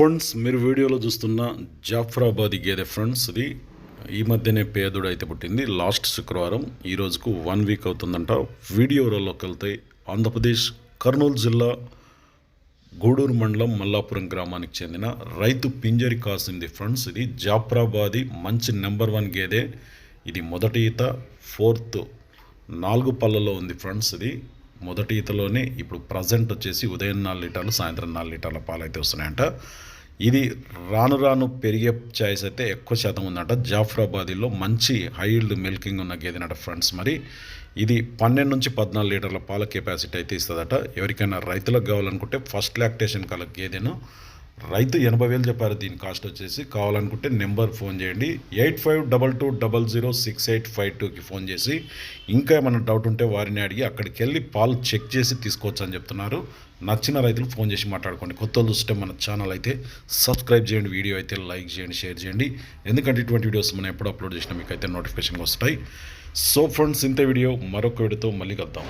Friends మీరు వీడియోలో చూస్తున్న జాఫ్రాబాదీ గేదె ఫ్రెండ్స్ ఇది ఈ మధ్యనే పేదుడు అయితే పుట్టింది. లాస్ట్ శుక్రవారం ఈ రోజుకు వన్ వీక్ అవుతుందంట. వీడియోలోకి వెళ్తాయి ఆంధ్రప్రదేశ్ కర్నూలు జిల్లా గూడూరు మండలం మల్లాపురం గ్రామానికి చెందిన రైతు పింజరి కాసింది ఫ్రెండ్స్ ఇది జాఫ్రాబాది మంచి నెంబర్ వన్ గేదె. ఇది మొదటి ఈత ఫోర్త్ నాలుగు పళ్ళలో ఉంది ఫ్రెండ్స్ ఇది మొదటి ఈతలోనే ఇప్పుడు ప్రజెంట్ వచ్చేసి ఉదయం నాలుగు లీటర్లు సాయంత్రం నాలుగు లీటర్ల పాలు అయితే వస్తున్నాయంట. ఇది రాను రాను పెరిగే ఛాయిస్ అయితే ఎక్కువ శాతం ఉందంట. జాఫ్రాబాదీలో మంచి హైల్డ్ మిల్కింగ్ ఉన్న గేదెనట ఫ్రెండ్స్ మరి. ఇది పన్నెండు నుంచి పద్నాలుగు లీటర్ల పాల కెపాసిటీ అయితే ఇస్తుందట. ఎవరికైనా రైతులకు కావాలనుకుంటే ఫస్ట్ లాక్టేషన్ కల గేదెను రైతు ఎనభై వేలు చెప్పారు దీని కాస్ట్ వచ్చేసి కావాలనుకుంటే నెంబర్ ఫోన్ చేయండి. Eight five double two double zero six eight five టూకి ఫోన్ చేసి ఇంకా ఏమైనా డౌట్ ఉంటే వారిని అడిగి అక్కడికి వెళ్ళి పాలు చెక్ చేసి తీసుకోవచ్చు అని చెప్తున్నారు. నచ్చిన రైతులు ఫోన్ చేసి మాట్లాడుకోండి. కొత్త చూస్తే మన ఛానల్ అయితే సబ్స్క్రైబ్ చేయండి వీడియో అయితే లైక్ చేయండి షేర్ చేయండి. ఎందుకంటే ఇటువంటి వీడియోస్ మనం ఎప్పుడు అప్లోడ్ చేసినా మీకు అయితే నోటిఫికేషన్ వస్తాయి. సో ఫ్రెండ్స్ ఇంత వీడియో మరొక వీడియోతో మళ్ళీ కలుద్దాం.